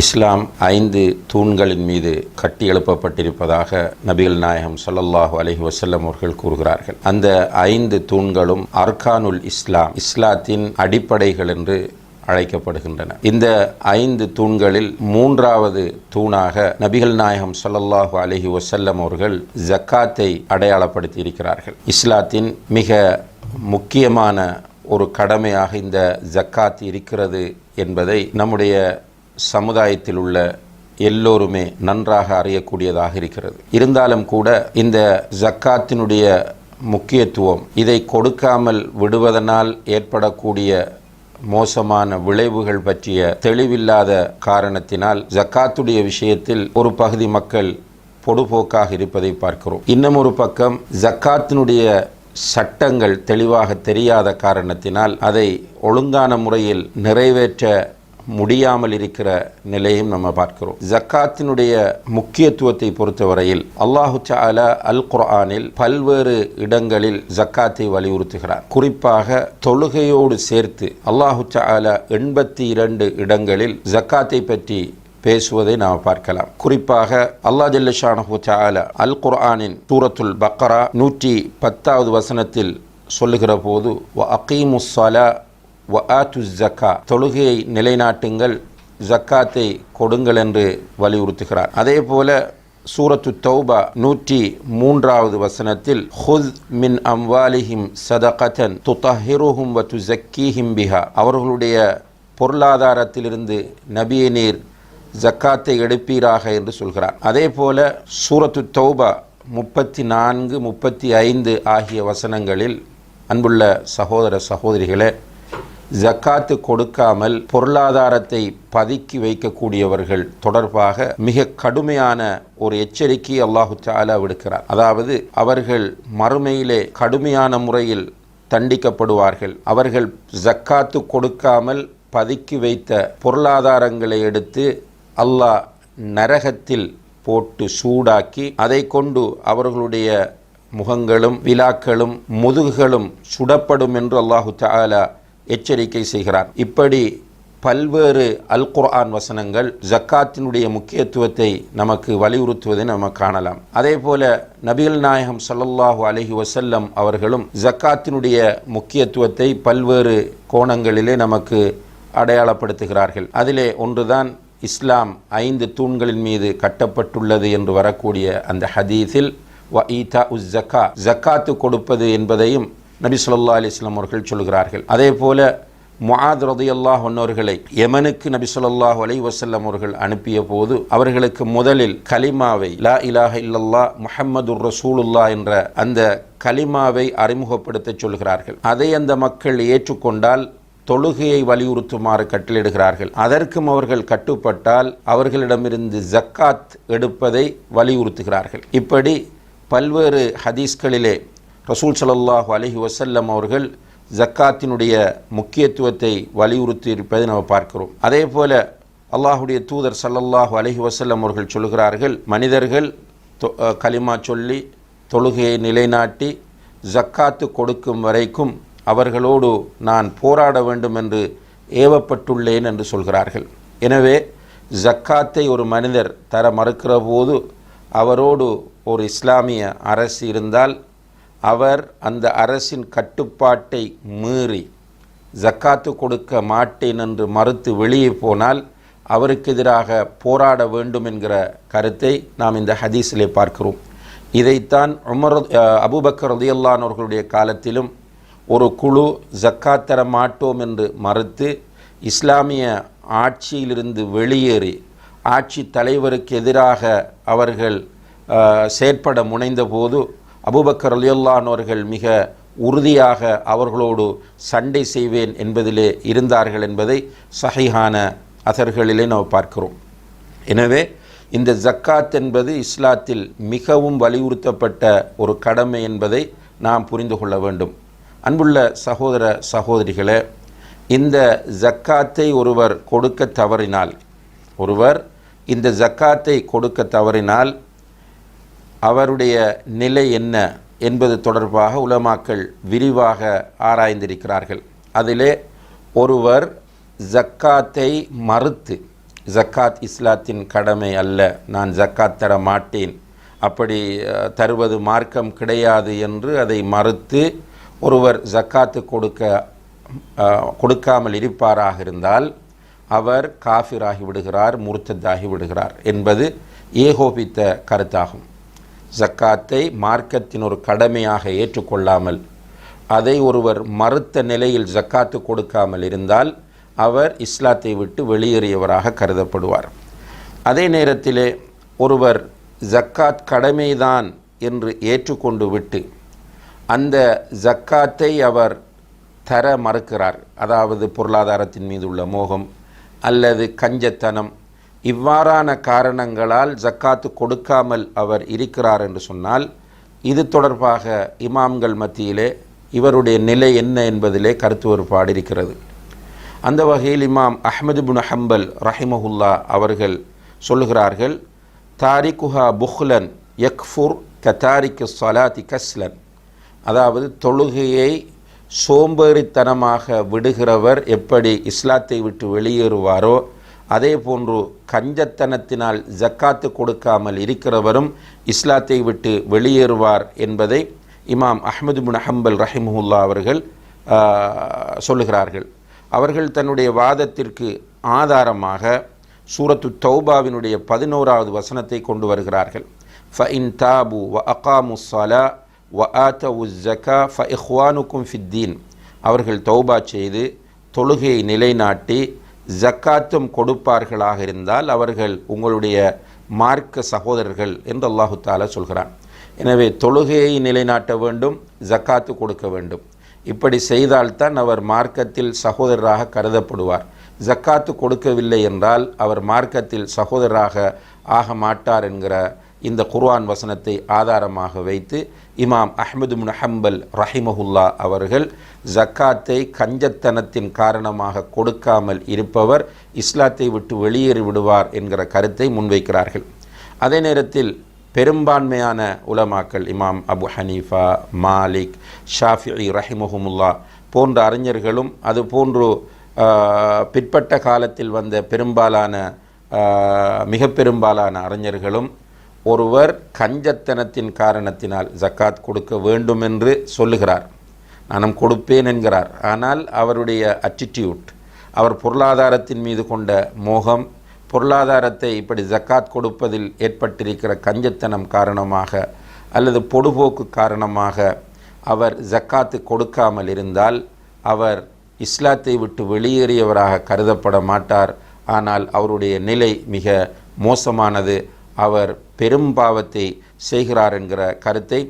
இஸ்லாம் ஐந்து தூண்களின் மீது கட்டி எழுப்பப்பட்டிருப்பதாக நபிகள் நாயகம் சல்லல்லாஹு அலஹி வசல்லம் அவர்கள் கூறுகிறார்கள். அந்த ஐந்து தூண்களும் அர்கானுல் இஸ்லாம் இஸ்லாத்தின் அடிப்படைகள் என்று அழைக்கப்படுகின்றன. இந்த ஐந்து தூண்களில் மூன்றாவது தூணாக நபிகள் நாயகம் சொல்லல்லாஹு அலஹி வசல்லம் அவர்கள் ஜக்காத்தை அடையாளப்படுத்தி இருக்கிறார்கள் இஸ்லாத்தின் மிக முக்கியமான ஒரு கடமையாக இந்த ஜக்காத் இருக்கிறது என்பதை நம்முடைய சமுதாயத்தில் உள்ள எல்லோருமே நன்றாக அறியக்கூடியதாக இருக்கிறது. இருந்தாலும் கூட இந்த ஜக்காத்தினுடைய முக்கியத்துவம் இதை கொடுக்காமல் விடுவதனால் ஏற்படக்கூடிய மோசமான விளைவுகள் பற்றிய தெளிவில்லாத காரணத்தினால் ஜக்காத்துடைய விஷயத்தில் ஒரு பகுதி மக்கள் பொடுபோக்காக இருப்பதை பார்க்கிறோம். இன்னும் ஒரு பக்கம் ஜக்காத்தினுடைய சட்டங்கள் தெளிவாக தெரியாத காரணத்தினால் அதை ஒழுங்கான முறையில் நிறைவேற்ற முடியாமல் இருக்கிற நிலையும் நம்ம பார்க்கிறோம். ஜக்காத்தினுடைய முக்கியத்துவத்தை பொறுத்தவரையில் அல்லாஹு சாலா அல் குர்ஆனில் பல்வேறு இடங்களில் ஜக்காத்தை வலியுறுத்துகிறார். குறிப்பாக தொழுகையோடு சேர்த்து அல்லாஹு சாலா எண்பத்தி இரண்டு இடங்களில் ஜக்காத்தை பற்றி பேசுவதை நாம் பார்க்கலாம். குறிப்பாக அல்லா ஜல்லஷானஹு சாலா அல் குர்ஆனின் சூரத்துல் பக்கரா நூற்றி பத்தாவது வசனத்தில் சொல்லுகிற போது அகீமுசலா வ ஆத்து ஜக்கா தொழுகையை நிலைநாட்டுங்கள் ஜக்காத்தை கொடுங்கள் என்று வலியுறுத்துகிறார். அதே போல சூரத்து தௌபா நூற்றி மூன்றாவது வசனத்தில் ஹுத் மின் அம்வாலிஹிம் சதகதன் துத்தஹிருஹும் வ துசக்கீஹிம் பிஹா. அவர்களுடைய பொருளாதாரத்திலிருந்து நபியை நீர் ஜக்காத்தை எடுப்பீராக என்று சொல்கிறார். அதே போல சூரத்து தௌபா முப்பத்தி நான்கு முப்பத்தி ஐந்து ஆகிய வசனங்களில் அன்புள்ள சகோதர சகோதரிகளே ஜக்காத்து கொடுக்காமல் பொருளாதாரத்தை பதுக்கி வைக்கக்கூடியவர்கள் தொடர்பாக மிக கடுமையான ஒரு எச்சரிக்கை அல்லாஹு தாலா விடுக்கிறார். அதாவது அவர்கள் மறுமையிலே கடுமையான முறையில் தண்டிக்கப்படுவார்கள். அவர்கள் ஜக்காத்து கொடுக்காமல் பதுக்கி வைத்த பொருளாதாரங்களை எடுத்து அல்லாஹ் நரகத்தில் போட்டு சூடாக்கி அதை கொண்டு அவர்களுடைய முகங்களும் விழாக்களும் முதுகுகளும் சுடப்படும் என்று அல்லாஹு தாலா எச்சரிக்கை செய்கிறார். இப்படி பல்வேறு அல் குர்ஆன் வசனங்கள் ஜக்காத்தினுடைய முக்கியத்துவத்தை நமக்கு வலியுறுத்துவதை நம்ம காணலாம். அதே போல நபிகள் நாயகம் சல்லல்லாஹு அலஹி வசல்லம் அவர்களும் ஜக்காத்தினுடைய முக்கியத்துவத்தை பல்வேறு கோணங்களிலே நமக்கு அடையாளப்படுத்துகிறார்கள். அதிலே ஒன்றுதான் இஸ்லாம் ஐந்து தூண்களின் மீது கட்டப்பட்டுள்ளது என்று வரக்கூடிய அந்த ஹதீஸில் வ ஈதா உஸ் ஜக்கா ஜக்காத்து கொடுப்பது என்பதையும் நபி சொல்லா அலிஸ்லாம் அவர்கள் சொல்கிறார்கள். அதே போல முஹாத் ரதியல்லாஹ் ஒன்னோர்களை யமனுக்கு நபி சொல்லாஹ் அலை வசல்லம் அவர்கள் அனுப்பிய போது அவர்களுக்கு முதலில் கலிமாவை லா இலாஹ இல்லல்லா முஹம்மது ரசூலுல்லா என்ற அந்த கலிமாவை அறிமுகப்படுத்த சொல்கிறார்கள். அதை அந்த மக்கள் ஏற்றுக்கொண்டால் தொழுகையை வலியுறுத்துமாறு கட்டளிடுகிறார்கள் அதற்கும் அவர்கள் கட்டுப்பட்டால் அவர்களிடமிருந்து ஜக்காத் எடுப்பதை வலியுறுத்துகிறார்கள். இப்படி பல்வேறு ஹதீஸ்களிலே ரசூல் சலல்லாஹு அலஹி வசல்லம் அவர்கள் ஜக்காத்தினுடைய முக்கியத்துவத்தை வலியுறுத்தி இருப்பதை நம்ம பார்க்கிறோம். அதே போல அல்லாஹுடைய தூதர் சல்லல்லாஹு அலஹி வசல்லம் அவர்கள் சொல்கிறார்கள் மனிதர்கள் களிமா சொல்லி தொழுகையை நிலைநாட்டி ஜக்காத்து கொடுக்கும் வரைக்கும் அவர்களோடு நான் போராட வேண்டும் என்று ஏவப்பட்டுள்ளேன் என்று சொல்கிறார்கள். எனவே ஜக்காத்தை ஒரு மனிதர் தர மறுக்கிற போது அவரோடு ஒரு இஸ்லாமிய அரசு இருந்தால் அவர் அந்த அரசின் கட்டுப்பாட்டை மீறி ஜக்காத்து கொடுக்க மாட்டேன் என்று மறுத்து வெளியே போனால் அவருக்கு எதிராக போராட வேண்டும் என்கிற கருத்தை நாம் இந்த ஹதீஸிலே பார்க்கிறோம். இதைத்தான் உமர் அபுபக்கர் அவர்களுடைய காலத்திலும் ஒரு குழு ஜக்காத் தர மாட்டோம் என்று மறுத்து இஸ்லாமிய ஆட்சியிலிருந்து வெளியேறி ஆட்சி தலைவருக்கு எதிராக அவர்கள் செயற்பட முனைந்தபோது அபுபக்கர் அலியுல்லானவர்கள் மிக உறுதியாக அவர்களோடு சண்டை செய்வேன் என்பதிலே இருந்தார்கள் என்பதை சஹிஹான அசர்களிலே நாம் பார்க்கிறோம். எனவே இந்த ஜக்காத் என்பது இஸ்லாத்தில் மிகவும் வலியுறுத்தப்பட்ட ஒரு கடமை என்பதை நாம் புரிந்து கொள்ள வேண்டும். அன்புள்ள சகோதர சகோதரிகளே இந்த ஜக்காத்தை ஒருவர் கொடுக்க தவறினால் ஒருவர் இந்த ஜக்காத்தை கொடுக்க தவறினால் அவருடைய நிலை என்ன என்பது தொடர்பாக உலமாக்கள் விரிவாக ஆராய்ந்திருக்கிறார்கள். அதிலே ஒருவர் ஜக்காத்தை மறுத்து ஜக்காத் இஸ்லாத்தின் கடமை அல்ல நான் ஜக்காத் தர மாட்டேன் அப்படி தருவது மார்க்கம் கிடையாது என்று அதை மறுத்து ஒருவர் ஜக்காத்து கொடுக்க கொடுக்காமல் இருப்பாராக இருந்தால் அவர் காஃபிராகி விடுகிறார் முர்த்தத்தாகி விடுகிறார் என்பது ஏகோபித்த கருத்தாகும். ஜக்காத்தை மார்க்கத்தின் ஒரு கடமையாக ஏற்றுக்கொள்ளாமல் அதை ஒருவர் மறுத்த நிலையில் ஜக்காத்து கொடுக்காமல் இருந்தால் அவர் இஸ்லாத்தை விட்டு வெளியேறியவராக கருதப்படுவார். அதே நேரத்திலே ஒருவர் ஜக்காத் கடமைதான் என்று ஏற்றுக்கொண்டு விட்டு அந்த ஜக்காத்தை அவர் தர மறுக்கிறார். அதாவது பொருளாதாரத்தின் மீது உள்ள மோகம் அல்லது கஞ்சத்தனம் இவ்வாறான காரணங்களால் ஜக்காத்து கொடுக்காமல் அவர் இருக்கிறார் என்று சொன்னால் இது தொடர்பாக இமாம்கள் மத்தியிலே இவருடைய நிலை என்ன என்பதிலே கருத்து வேறுபாடு இருக்கிறது. அந்த வகையில் இமாம் அஹமது பின் ஹம்பல் ரஹிமஹுல்லா அவர்கள் சொல்லுகிறார்கள் தாரிகுஹா புஹ்லன் யக்ஃபுர் கதாரிக்கு சலாதி கஸ்லன். அதாவது தொழுகையை சோம்பேறித்தனமாக விடுகிறவர் எப்படி இஸ்லாத்தை விட்டு வெளியேறுவாரோ அதே போன்று கஞ்சத்தனத்தினால் ஜக்காத்து கொடுக்காமல் இருக்கிறவரும் இஸ்லாத்தை விட்டு வெளியேறுவார் என்பதை இமாம் அஹ்மது முன் ஹம்பல் ரஹிமுல்லா அவர்கள் சொல்லுகிறார்கள். அவர்கள் தன்னுடைய வாதத்திற்கு ஆதாரமாக சூரத்து தௌபாவினுடைய பதினோராவது வசனத்தை கொண்டு வருகிறார்கள். ஃபஇன் தாபு வ அகாமு சலா வ உஸ் ஜக்கா ஃப இஹ்வானுக்கும் ஃபித்தீன் அவர்கள் தௌபா செய்து தொழுகையை நிலைநாட்டி ஜக்காத்தும் கொடுப்பார்களாக இருந்தால் அவர்கள் உங்களுடைய மார்க்க சகோதரர்கள் என்று அல்லாஹு தாலா சொல்கிறான். எனவே தொழுகையை நிலைநாட்ட வேண்டும் ஜக்காத்து கொடுக்க வேண்டும். இப்படி செய்தால்தான் அவர் மார்க்கத்தில் சகோதரராக கருதப்படுவார். ஜக்காத்து கொடுக்கவில்லை என்றால் அவர் மார்க்கத்தில் சகோதரராக ஆக மாட்டார் என்கிற இந்த குர்ஆன் வசனத்தை ஆதாரமாக வைத்து இமாம் அஹமது பின் ஹம்பல் ரஹிமஹுல்லா அவர்கள் ஜக்காத்தை கஞ்சத்தனத்தின் காரணமாக கொடுக்காமல் இருப்பவர் இஸ்லாத்தை விட்டு வெளியேறி விடுவார் என்கிற கருத்தை முன்வைக்கிறார்கள். அதே நேரத்தில் பெரும்பான்மையான உலமாக்கள் Imam Abu Hanifa Malik Shafi ரஹிமஹமுல்லா போன்ற அறிஞர்களும் அது போன்று பிற்பட்ட காலத்தில் வந்த பெரும்பாலான மிக பெரும்பாலான அறிஞர்களும் ஒருவர் கஞ்சத்தனத்தின் காரணத்தினால் ஜக்காத் கொடுக்க வேண்டும் என்று சொல்லுகிறார். நானும் கொடுப்பேன் என்கிறார். ஆனால் அவருடைய அட்டிடியூட் அவர் பொருளாதாரத்தின் மீது கொண்ட மோகம் பொருளாதாரத்தை இப்படி ஜக்காத் கொடுப்பதில் ஏற்பட்டிருக்கிற கஞ்சத்தனம் காரணமாக அல்லது பொடுபோக்கு காரணமாக அவர் ஜக்காத்து கொடுக்காமல் இருந்தால் அவர் இஸ்லாத்தை விட்டு வெளியேறியவராக கருதப்பட மாட்டார். ஆனால் அவருடைய நிலை மிக மோசமானது. அவர் பெரும் பாவத்தை செய்கிறார் என்கிற கருத்தை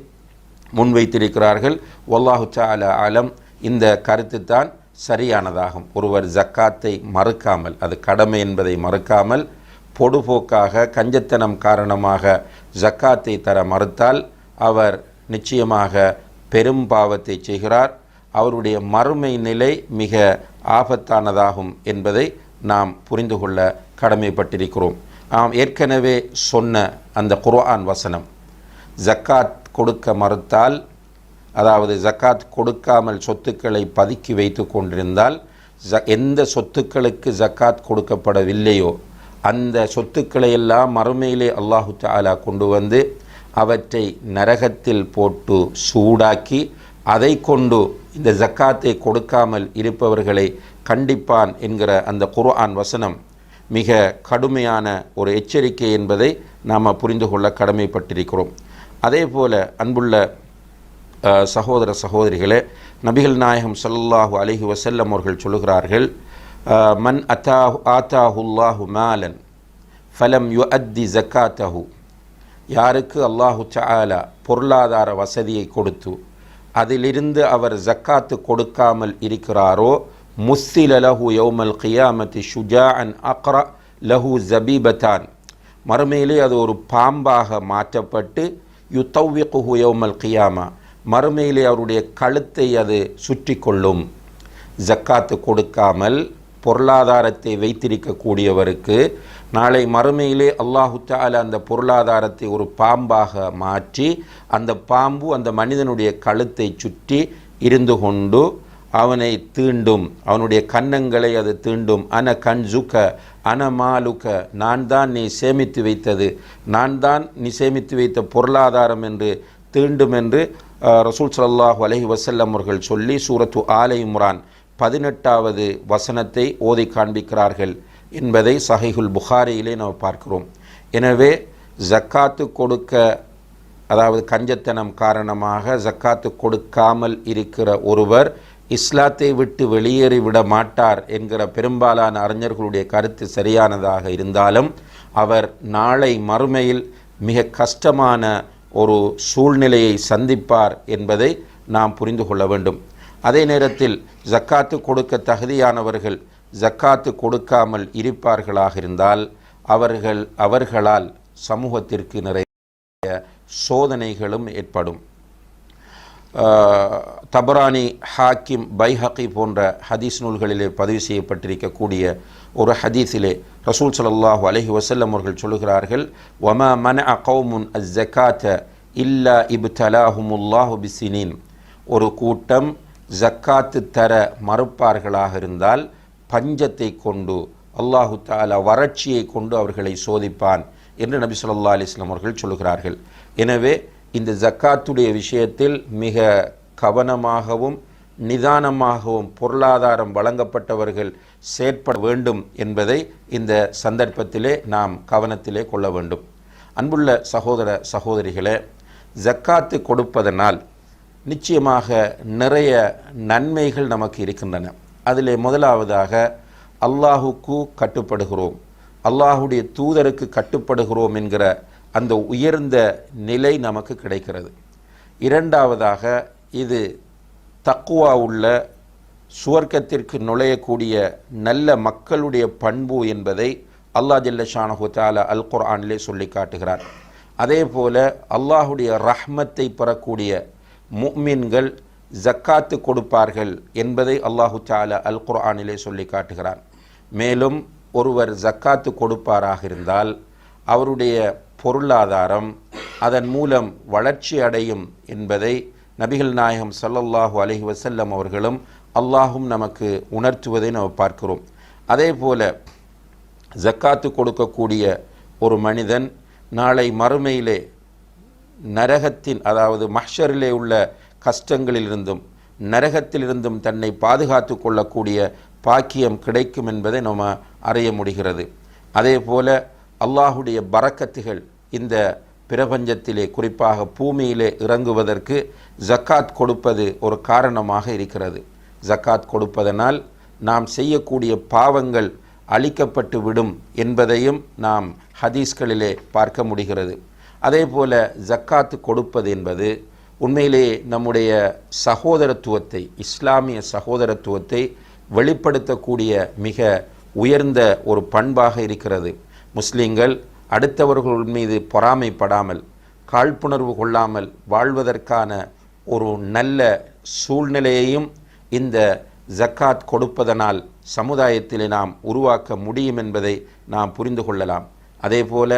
முன்வைத்திருக்கிறார்கள். வல்லாஹு தஆலா ஆலம் இந்த கருத்து தான் சரியானதாகும். ஒருவர் ஜக்காத்தை மறுக்காமல் அது கடமை என்பதை மறுக்காமல் பொடுபோக்காக கஞ்சத்தனம் காரணமாக ஜக்காத்தை தர மறுத்தால் அவர் நிச்சயமாக பெரும் பாவத்தை செய்கிறார். அவருடைய மறுமை நிலை மிக ஆபத்தானதாகும் என்பதை நாம் புரிந்து கொள்ள கடமைப்பட்டிருக்கிறோம். நாம் ஏற்கனவே சொன்ன அந்த குர்ஆன் வசனம். ஜக்காத் கொடுக்க மறுத்தால் அதாவது ஜக்காத் கொடுக்காமல் சொத்துக்களை பதுக்கி வைத்து கொண்டிருந்தால் ஜ எந்த சொத்துக்களுக்கு ஜக்காத் கொடுக்கப்படவில்லையோ அந்த சொத்துக்களை எல்லாம் மறுமையிலே அல்லாஹு தாலா கொண்டு வந்து அவற்றை நரகத்தில் போட்டு சூடாக்கி அதை கொண்டு இந்த ஜக்காத்தை கொடுக்காமல் இருப்பவர்களை கண்டிப்பான் என்கிற அந்த குர்ஆன் வசனம் மிக கடுமையான ஒரு எச்சரிக்கை என்பதை நாம் புரிந்து கொள்ள கடமைப்பட்டிருக்கிறோம். அதே போல் அன்புள்ள சகோதர சகோதரிகளே நபிகள் நாயகம் சல்லாஹு அலிஹி வசல்லம் அவர்கள் சொல்லுகிறார்கள் மன் அத்தா ஆத்தாஹுல்லாஹு மாலன் ஃபலம் யு அத்தி ஜக்காத்தஹு. யாருக்கு அல்லாஹு சாலா பொருளாதார வசதியை கொடுத்து அதிலிருந்து அவர் ஜக்காத்து கொடுக்காமல் இருக்கிறாரோ முஸ்ஸில லஹு யௌமல் கியாமத்தி ஷுஜாஅன் அக்ரா லஹு ஜபீபத்தான் மறுமையிலே அது ஒரு பாம்பாக மாற்றப்பட்டு யுத்தவ்விகுஹு யௌமல் கியாமா. மறுமையிலே அவருடைய கழுத்தை அது சுற்றி கொள்ளும் ஜக்காத்து கொடுக்காமல் பொருளாதாரத்தை வைத்திருக்கக்கூடியவருக்கு நாளை மறுமையிலே அல்லாஹு தால அந்த பொருளாதாரத்தை ஒரு பாம்பாக மாற்றி அந்த பாம்பு அந்த மனிதனுடைய கழுத்தை சுற்றி இருந்து கொண்டு அவனை தீண்டும். அவனுடைய கன்னங்களை அது தீண்டும். அன கஞ்சுக்க அன மாலுக்க நான் தான் நீ சேமித்து வைத்தது. நான் தான் நீ சேமித்து வைத்த பொருளாதாரம் என்று தீண்டும் என்று ரசூல் சல்லாஹூ அலஹி வசல்லம் அவர்கள் சொல்லி சூரத்து ஆலை இம்ரான் பதினெட்டாவது வசனத்தை ஓதி காண்பிக்கிறார்கள் என்பதை சஹீஹுல் புகாரியிலே நாம் பார்க்கிறோம். எனவே ஜக்காத்து கொடுக்க அதாவது கஞ்சத்தனம் காரணமாக ஜக்காத்து கொடுக்காமல் இருக்கிற ஒருவர் இஸ்லாத்தை விட்டு வெளியேறிவிட மாட்டார் என்கிற பெரும்பாலான அறிஞர்களுடைய கருத்து சரியானதாக இருந்தாலும் அவர் நாளை மறுமையில் மிக கஷ்டமான ஒரு சூழ்நிலையை சந்திப்பார் என்பதை நாம் புரிந்து கொள்ள வேண்டும். அதே நேரத்தில் ஜக்காத்து கொடுக்க தகுதியானவர்கள் ஜக்காத்து கொடுக்காமல் இருப்பார்களாக இருந்தால் அவர்கள் அவர்களால் சமூகத்திற்கு நிறைய சோதனைகளும் ஏற்படும். தபரானி ஹாக்கிம் பைஹக்கி போன்ற ஹதீஸ் நூல்களிலே பதிவு செய்யப்பட்டிருக்கக்கூடிய ஒரு ஹதீஸிலே ரசூல் ஸல்லல்லாஹு அலஹி வசல்லம் அவர்கள் சொல்லுகிறார்கள் ஒம மன அகௌமுன் அஸ் ஜக்காத்த இல்லா இப்தலாஹுமுல்லாஹு பிசினின் ஒரு கூட்டம் ஜக்காத்து தர மறுப்பார்களாக இருந்தால் பஞ்சத்தை கொண்டு அல்லாஹு தாலா வறட்சியை கொண்டு அவர்களை சோதிப்பான் என்று நபி சொல்லா அலிஸ்லாம் அவர்கள் சொல்லுகிறார்கள். எனவே இந்த ஜக்காத்துடைய விஷயத்தில் மிக கவனமாகவும் நிதானமாகவும் பொருளாதாரம் வழங்கப்பட்டவர்கள் செயற்பட வேண்டும் என்பதை இந்த சந்தர்ப்பத்திலே நாம் கவனத்திலே கொள்ள வேண்டும். அன்புள்ள சகோதர சகோதரிகளே ஜக்காத்து கொடுப்பதனால் நிச்சயமாக நிறைய நன்மைகள் நமக்கு இருக்கின்றன. அதிலே முதலாவதாக அல்லாஹுக்கு கட்டுப்படுகிறோம். அல்லாஹுடைய தூதருக்கு கட்டுப்படுகிறோம் என்கிற அந்த உயர்ந்த நிலை நமக்கு கிடைக்கிறது. இரண்டாவதாக இது தக்குவா உள்ள சுவர்க்கத்திற்கு நுழையக்கூடிய நல்ல மக்களுடைய பண்பு என்பதை அல்லாஹ் ஜல்ல ஷானஹு தாலா அல் குர்ஆனிலே சொல்லி காட்டுகிறார். அதே போல அல்லாஹுடைய ரஹ்மத்தை பெறக்கூடிய முஃமின்கள் ஜக்காத்து கொடுப்பார்கள் என்பதை அல்லாஹு தாலா அல் குர்ஆனிலே சொல்லி காட்டுகிறார். மேலும் ஒருவர் ஜக்காத்து கொடுப்பாராக இருந்தால் அவருடைய பொருளாதாரம் அதன் மூலம் வளர்ச்சி அடையும் என்பதை நபிகள் நாயகம் சல்லல்லாஹு அலஹி வசல்லம் அவர்களும் அல்லாஹும் நமக்கு உணர்த்துவதை நாம் பார்க்கிறோம். அதே போல ஜக்காத்து கொடுக்கக்கூடிய ஒரு மனிதன் நாளை மறுமையிலே நரகத்தின் அதாவது மஹ்ஷரிலே உள்ள கஷ்டங்களிலிருந்தும் நரகத்திலிருந்தும் தன்னை பாதுகாத்து கொள்ளக்கூடிய பாக்கியம் கிடைக்கும் என்பதை நம்ம அறிய முடிகிறது. அதே போல அல்லாஹுடைய பறக்கத்துகள் இந்த பிரபஞ்சத்திலே குறிப்பாக பூமியிலே இறங்குவதற்கு ஜக்காத் கொடுப்பது ஒரு காரணமாக இருக்கிறது. ஜக்காத் கொடுப்பதனால் நாம் செய்யக்கூடிய பாவங்கள் அழிக்கப்பட்டு விடும் என்பதையும் நாம் ஹதீஸ்களிலே பார்க்க முடிகிறது. அதே போல ஜக்காத்து கொடுப்பது என்பது உண்மையிலேயே நம்முடைய சகோதரத்துவத்தை இஸ்லாமிய சகோதரத்துவத்தை வெளிப்படுத்தக்கூடிய மிக உயர்ந்த ஒரு பண்பாக இருக்கிறது. முஸ்லிம்கள் அடுத்தவர்கள் மீது பொறாமைப்படாமல் காழ்ப்புணர்வு கொள்ளாமல் வாழ்வதற்கான ஒரு நல்ல சூழ்நிலையையும் இந்த ஜக்காத் கொடுப்பதனால் சமுதாயத்திலே நாம் உருவாக்க முடியும் என்பதை நாம் புரிந்து கொள்ளலாம். அதே போல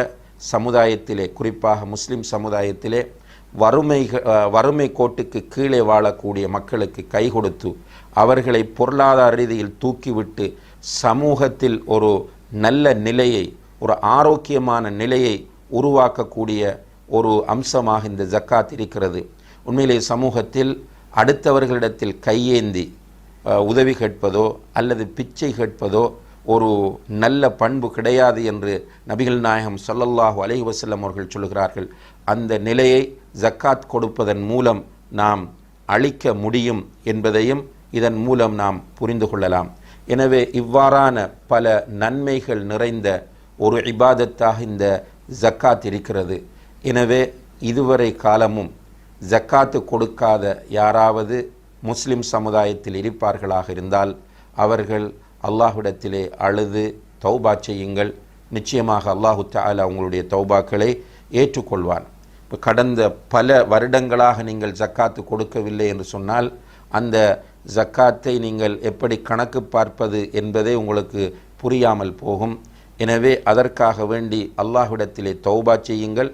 சமுதாயத்திலே குறிப்பாக முஸ்லிம் சமுதாயத்திலே வறுமை வறுமை கோட்டுக்கு கீழே வாழக்கூடிய மக்களுக்கு கை கொடுத்து அவர்களை பொருளாதார ரீதியில் தூக்கிவிட்டு சமூகத்தில் ஒரு நல்ல நிலையை ஒரு ஆரோக்கியமான நிலையை உருவாக்கக்கூடிய ஒரு அம்சமாக இந்த ஜக்காத் இருக்கிறது. உண்மையிலே சமூகத்தில் அடுத்தவர்களிடத்தில் கையேந்தி உதவி கேட்பதோ அல்லது பிச்சை கேட்பதோ ஒரு நல்ல பண்பு கிடையாது என்று நபிகள் நாயகம் சொல்லல்லாஹு அலஹி வசல்லம் அவர்கள் சொல்கிறார்கள். அந்த நிலையை ஜக்காத் கொடுப்பதன் மூலம் நாம் அளிக்க முடியும் என்பதையும் இதன் மூலம் நாம் புரிந்து கொள்ளலாம். எனவே இவ்வாறான பல நன்மைகள் நிறைந்த ஒரு இபாதத்தாக இந்த ஜக்காத் இருக்கிறது. எனவே இதுவரை காலமும் ஜக்காத்து கொடுக்காத யாராவது முஸ்லிம் சமுதாயத்தில் இருப்பார்களாக இருந்தால் அவர்கள் அல்லாஹ்விடத்திலே அழுது தௌபா செய்யுங்கள். நிச்சயமாக அல்லாஹு தஆலா உங்களுடைய தௌபாக்களை ஏற்றுக்கொள்வான். இப்போ கடந்த பல வருடங்களாக நீங்கள் ஜக்காத்து கொடுக்கவில்லை என்று சொன்னால் அந்த ஜக்காத்தை நீங்கள் எப்படி கணக்கு பார்ப்பது என்பதே உங்களுக்கு புரியாமல் போகும். எனவே அதற்காக வேண்டி அல்லாஹ்விடத்திலே தௌபா செய்யுங்கள்.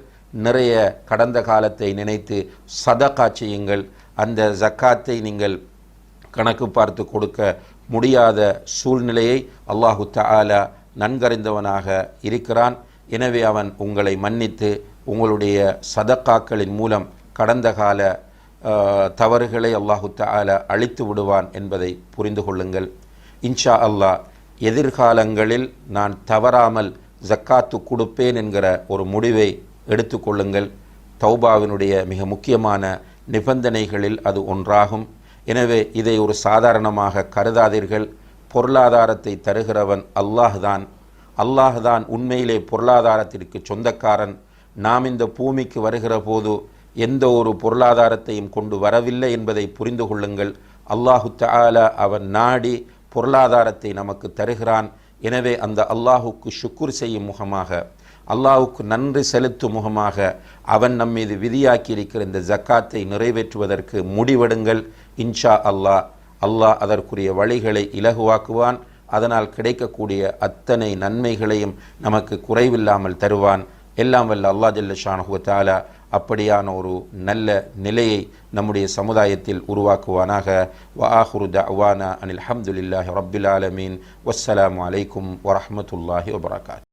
நிறைய கடந்த காலத்தை நினைத்து சதகா செய்யுங்கள். அந்த ஜக்காத்தை நீங்கள் கணக்கு பார்த்து கொடுக்க முடியாத சூழ்நிலையை அல்லாஹு தாலா நன்கறிந்தவனாக இருக்கிறான். எனவே அவன் உங்களை மன்னித்து உங்களுடைய சதக்காக்களின் மூலம் கடந்த கால தவறுகளை அல்லாஹு தாலா அழித்து விடுவான் என்பதை புரிந்து கொள்ளுங்கள். இன்ஷா அல்லாஹ் எதிர்காலங்களில் நான் தவறாமல் ஜக்காத்து கொடுப்பேன் என்கிற ஒரு முடிவை எடுத்துக்கொள்ளுங்கள். தௌபாவினுடைய மிக முக்கியமான நிபந்தனைகளில் அது ஒன்றாகும். எனவே இதை ஒரு சாதாரணமாக கருதாதீர்கள். பொருளாதாரத்தை தருகிறவன் அல்லாஹ்தான். அல்லாஹ்தான் உண்மையிலே பொருளாதாரத்திற்கு சொந்தக்காரன். நாம் இந்த பூமிக்கு வருகிற போது எந்த ஒரு பொருளாதாரத்தையும் கொண்டு வரவில்லை என்பதை புரிந்து கொள்ளுங்கள். அல்லாஹு தாலா அவன் நாடி பொருளாதாரத்தை நமக்கு தருகிறான். எனவே அந்த அல்லாஹுக்கு ஷுக்குர் செய்யும் முகமாக அல்லாஹுக்கு நன்றி செலுத்தும் முகமாக அவன் நம் மீது விதியாக்கி இருக்கிற இந்த ஜக்காத்தை நிறைவேற்றுவதற்கு முடிவெடுங்கள். இன்ஷா அல்லாஹ் அல்லாஹ் அதற்குரிய வழிகளை இலகுவாக்குவான். அதனால் கிடைக்கக்கூடிய அத்தனை நன்மைகளையும் நமக்கு குறைவில்லாமல் தருவான். எல்லாம் வல்ல அல்லாஹ் ஜல்ல ஷானஹு தாலா அப்படியான ஒரு நல்ல நிலையை நம்முடைய சமுதாயத்தில் உருவாக்குவானாக வஆஹுரு தஅவானா அனில் ஹம்துலில்லாஹி ரப்பில் ஆலமீன் வஸ்ஸலாமு அலைக்கும் வரஹ்மத்துல்லாஹி வபரகாத்